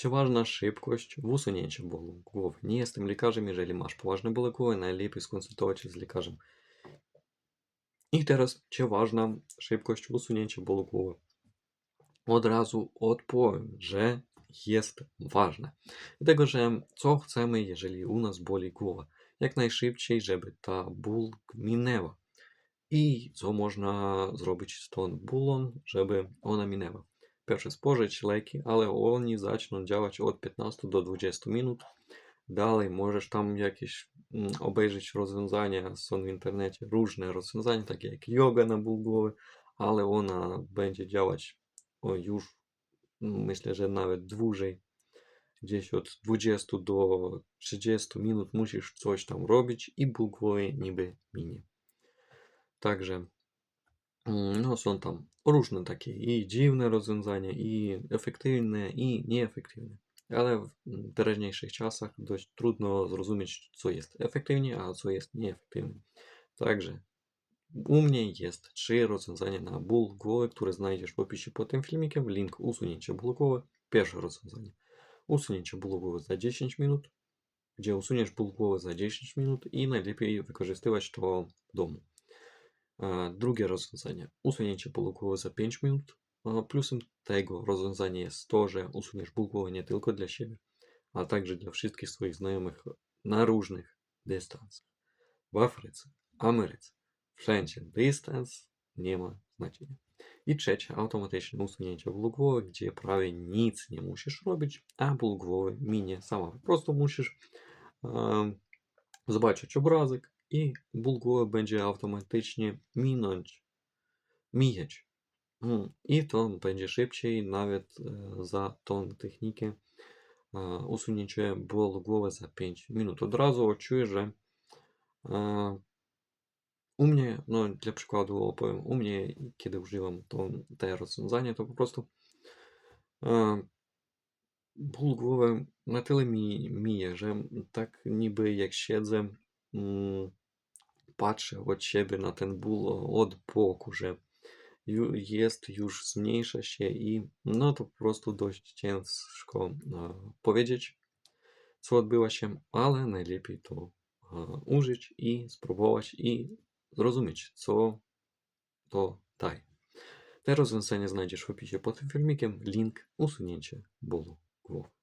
Czy ważna szybkość w usunięciu bólu głowy? Nie jestem lekarzem, jeżeli masz poważne bóle głowy, najlepiej skonsultować się z lekarzem. I teraz, czy ważna szybkość w usunięciu bólu głowy? Od razu odpowiem, że jest ważne. Dlatego, że co chcemy, jeżeli u nas boli głowa? Jak najszybciej, żeby ta ból minęła. I co można zrobić z tą bólą, żeby ona minęła? Pierwsze, spożyć leki, ale oni zaczną działać od 15 do 20 minut. Dalej możesz tam jakieś mm, obejrzeć rozwiązania, są w internecie różne rozwiązania, takie jak yoga na ból ale ona będzie działać już mm, myślę, że nawet dłużej. Gdzieś od 20 do 30 minut musisz coś tam robić i ból niby minie. Także no, są tam różne takie i dziwne rozwiązania, i efektywne, i nieefektywne. Ale w mm, teraźniejszych czasach dość trudno zrozumieć, co jest efektywnie, a co jest nieefektywne. Także u mnie jest trzy rozwiązania na ból głowy, które znajdziesz w opisie pod tym filmikiem. Link usunięcia bólu głowy. Pierwsze rozwiązanie. Usunięcie bólu głowy za 10 minut, gdzie usuniesz ból głowy za 10 minut i najlepiej wykorzystywać to w domu. Drugie rozwiązanie. Usunięcie bólu głowy za 5 minut. Plusem tego rozwiązania jest to, że usuniesz ból głowy nie tylko dla siebie, a także dla wszystkich swoich znajomych na różnych dystansach. W Afryce, Ameryce, wszędzie dystans nie ma znaczenia. I trzecie, automatyczne usunięcie bólu głowy, gdzie prawie nic nie musisz robić, a ból głowy minie sama. Po prostu musisz e, zobaczyć obrazek i ból głowy będzie automatycznie minąć, mijać. Mm, I to będzie szybciej, nawet e, za tą technikę e, usunięcie bólu głowy za 5 minut. Od razu czuję, że e, u mnie, no dla przykładu opowiem, u mnie, kiedy używam to, te rozwiązania, to po prostu ból głowy na tyle mi mije, że tak niby jak siedzę, mm, patrzę od siebie na ten ból od boku, że jest już zmniejsza się i no to po prostu dość ciężko e, powiedzieć, co odbyło się, ale najlepiej to e, użyć i spróbować i zrozumieć, co to daje. Te rozwiązania znajdziesz w opisie pod tym filmikiem. Link usunięcie bólu głowy.